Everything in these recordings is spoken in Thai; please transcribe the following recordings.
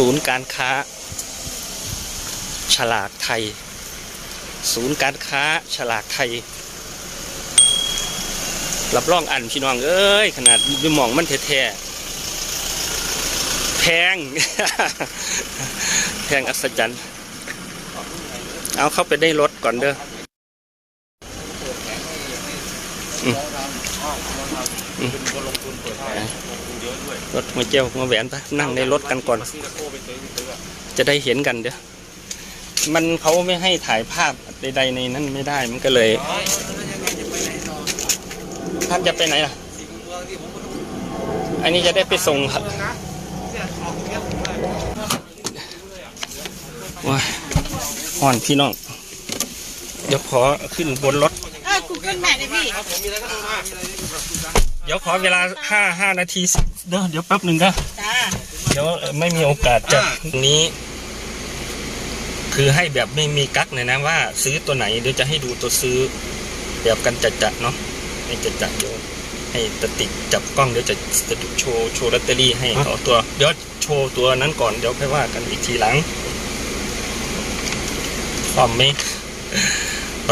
ศูนย์การค้า ฉลากไทย ศูนย์การค้าฉลากไทย รับรองอันพี่น้องเอ้ย ขนาดดูมองมันแท้ๆแพง แพงอัศจรรย์ เอาเข้าไปได้รถก่อนเด้อ รถมาเจียวมาแหวนไปนั่งในรถกันก่อน จะได้เห็นกันเด้อมันเขาไม่ให้ถ่ายภาพใดๆในนั้นไม่ได้มันก็เลยภาพจะไปไหนล่ะ อันนี้จะได้ไปส่งครับว้าห่อนพี่น้อง เดี๋ยวขอขึ้นบนรถ เออกูเกิลแมทเลยพี่ เดี๋ยวขอเวลาห้าห้านาทีเดี๋ยวเดี๋ยวแป๊บหนึ่งก็จ้า เดี๋ยวไม่มีโอกาสจะตรงนี้ คือให้แบบไม่มีกั๊กเลยนะว่า ซื้อตัวไหนเดี๋ยวจะให้ดูตัวซื้อ แบบกันจัดจัดๆเนาะให้จัดจัดๆเดี๋ยวให้ตะติกจับกล้องเดี๋ยวจะจะโชว์โชว์ลอตเตอรี่ให้เขาตัวเดี๋ยวโชว์ตัวนั้นก่อนเดี๋ยวค่อยว่ากันอีกทีหลังพร้อมไหม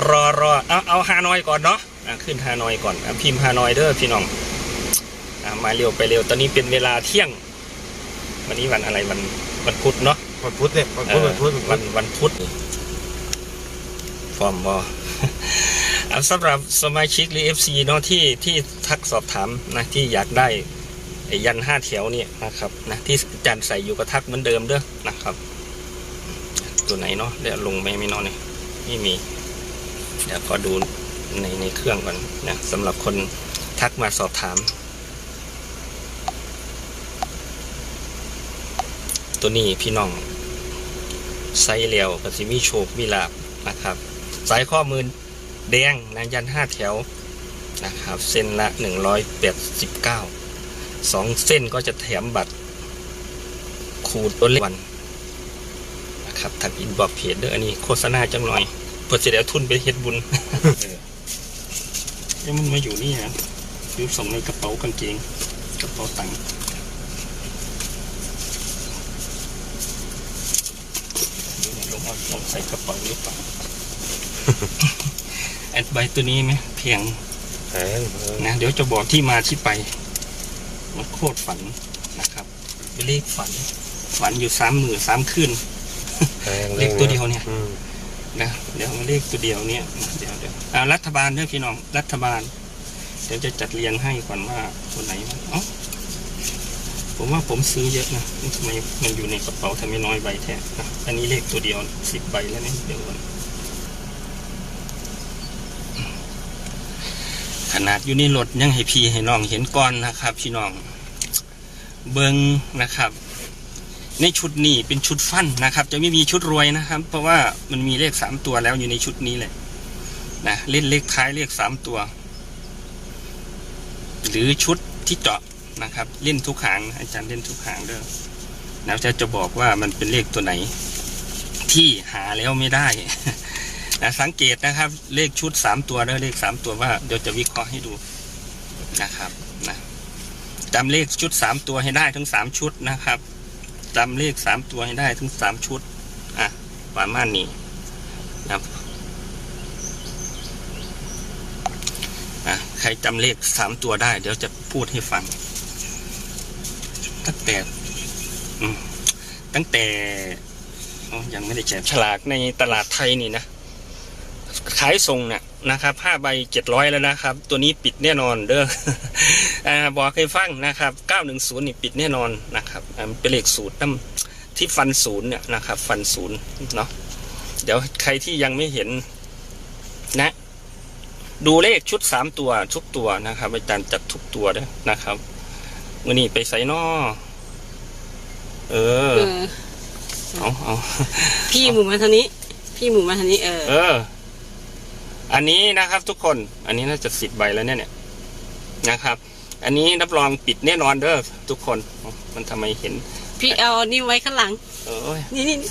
รอรอเอาเอาฮานอยก่อนเนาะอะขึ้นฮานอยก่อนอะพิมพ์ฮานอยเด้อพี่น้องอะมาเร็วไปเร็วตอนนี้เป็นเวลาเที่ยง วันนี้วันอะไรวันวันพุธเนาะวันพุธเนี่ยวันพุธวันพุธวันวันพุธฟอร์มบอเอาสำหรับสมาชิกหรือ FC เนาะที่ที่ทักสอบถามนะที่อยากได้ไอ้ยันห้าแถวเนี่ยนะครับนะที่อาจารย์ใส่อยู่ก็ทักเหมือนเดิมเด้อนะครับ ตัวไหนเนาะเดี๋ยวลงไปไม่เนอนเนี่ยไม่มี เดี๋ยวขอดูในในเครื่องก่อนนะสำหรับคนทักมาสอบถาม ตัวนี้พี่น้องไซเลียวกับสิมีโชคมีลาบนะครับ สายข้อมือแดงนะยันห้าแถวนะครับ เส้นละหนึ่งร้อยแปดสิบเก้าสองเส้นก็จะแถมบัตรขูดตัวเลขวันนะครับทางอินบอกเพจเด้ออันนี้โฆษณาจังหน่อย พื่อจะได้เอาทุนไปเฮ็ดบุญเอ้ยมันมาอยู่นี่นะอยู่ส่งในกระเป๋ากางเกงกระเป๋าตังค์ลงเอาลงใส่กระเป๋าหรือเปล่าแอดใบตัวนี้ไหมเพียงแพงแพงนะเดี๋ยวจะบอกที่มาที่ไปมันโคตรฝันนะครับเป็นเลขฝัน ฝันอยู่สามหมื่นสามคืนแพงเลขตัวเดียวเนี่ยอืม นะเดี๋ยวมาเลขตัวเดียวเนี่ยเดี๋ยวเดี๋ยวรัฐบาลด้วยพี่น้องรัฐบาล เดี๋ยวจะจัดเรียงให้ก่อนว่าตัวไหนมันเอ้าผมว่าผมซื้อเยอะนะทำไมมันอยู่ในกระเป๋าทำไมน้อยใบแท้อะอันนี้เลขตัวเดียวสิบใบแล้วเนี่ยเดี๋ยวก่อนขนาดอยู่ในรถยังให้พี่ให้น้องเห็นก่อนนะครับ พี่น้องเบิงนะครับ ในชุดนี้เป็นชุดฟันนะครับ จะไม่มีชุดรวยนะครับ เพราะว่ามันมีเลขสามตัวแล้วอยู่ในชุดนี้แหละนะเล่นเลขท้ายเลขสามตัว หรือชุดที่เจาะนะครับ เล่นทุกหางอาจารย์เล่นทุกหางเด้อแล้วจะจะบอกว่ามันเป็นเลขตัวไหน ที่หาแล้วไม่ได้นะสังเกตนะครับ เลขชุดสามตัวเด้อเลขสามตัวว่าเดี๋ยวจะวิเคราะห์ให้ดูนะครับนะจำเลขชุดสามตัวให้ได้ทั้งสามชุดนะครับ จำเลขสามตัวให้ได้ทั้งสามชุด อะประมาณนี้นะครับอะใครจำเลขสามตัวได้ เดี๋ยวจะพูดให้ฟัง ตั้งแต่ตั้งแต่ยังไม่ได้แจกฉลากในตลาดไทยนี่นะ ขายส่งเนี่ยนะครับห้าใบเจ็ดร้อยแล้วนะครับ ตัวนี้ปิดแน่นอนเด้ออ่าบอกให้ฟังนะครับเก้าหนึ่งศูนย์นี่ปิดแน่นอนนะครับอ่ามันเป็นเลขศูนย์ตั้มที่ฟันศูนย์เนี่ยนะครับ ฟันศูนย์เนาะเดี๋ยวใครที่ยังไม่เห็นนะ ดูเลขชุดสามตัวทุกตัวนะครับอาจารย์จัดทุกตัวเด้อนะครับวันนี้ไปใส่นอเออเออเอาเอาพี่หมูมาทางนี้ พี่หมูมาทางนี้เออเออ อันนี้นะครับทุกคน อันนี้น่าจะสิบใบแล้วเนี่ยเนี่ยนะครับ อันนี้รับรองปิดแน่นอนเด้อทุกคน มันทำไมเห็น พี่เอานี่ไว้ข้างหลังเอ้ยนี่นี่นี่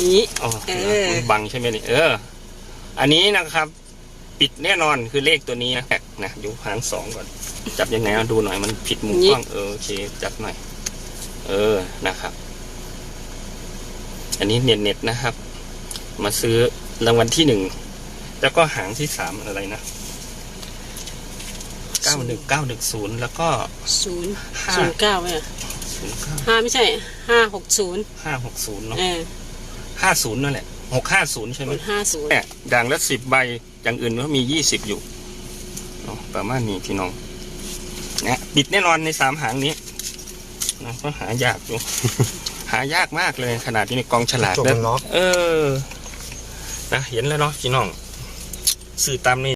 นี่อ๋อเออมันบังใช่ไหมนี่เออ อันนี้นะครับ ปิดแน่นอนคือเลขตัวนี้นะนะอยู่หางสองก่อน จับยังไงเอาดูหน่อยมันผิดมุมกล้องเออโอเคจับหน่อยเออนะครับ อันนี้เน็ตเน็ตๆนะครับ มาซื้อรางวัลที่หนึ่ง แล้วก็หางที่สามอะไรนะเก้าหนึ่งเก้าหนึ่งศูนย์แล้วก็ศูนย์ห้าศูนย์เก้าไหมอะศูนย์เก้าห้าไม่ใช่ห้าหกศูนย์ห้าหกศูนย์เนาะเออห้าศูนย์นั่นแหละหกห้าศูนย์ใช่ไหมห้าศูนย์เนี่ยอย่างละสิบใบอย่างอื่นก็มียี่สิบอยู่เนาะประมาณนี้พี่น้องนะบิดแน่นอนในสามหางนี้นะก็หายากอยู่ หายากมากเลยขนาดที่ในกองฉลากจบแล้มันล็อกเออนะเห็นแล้วเนาะพี่น้อง สื่อตามนี้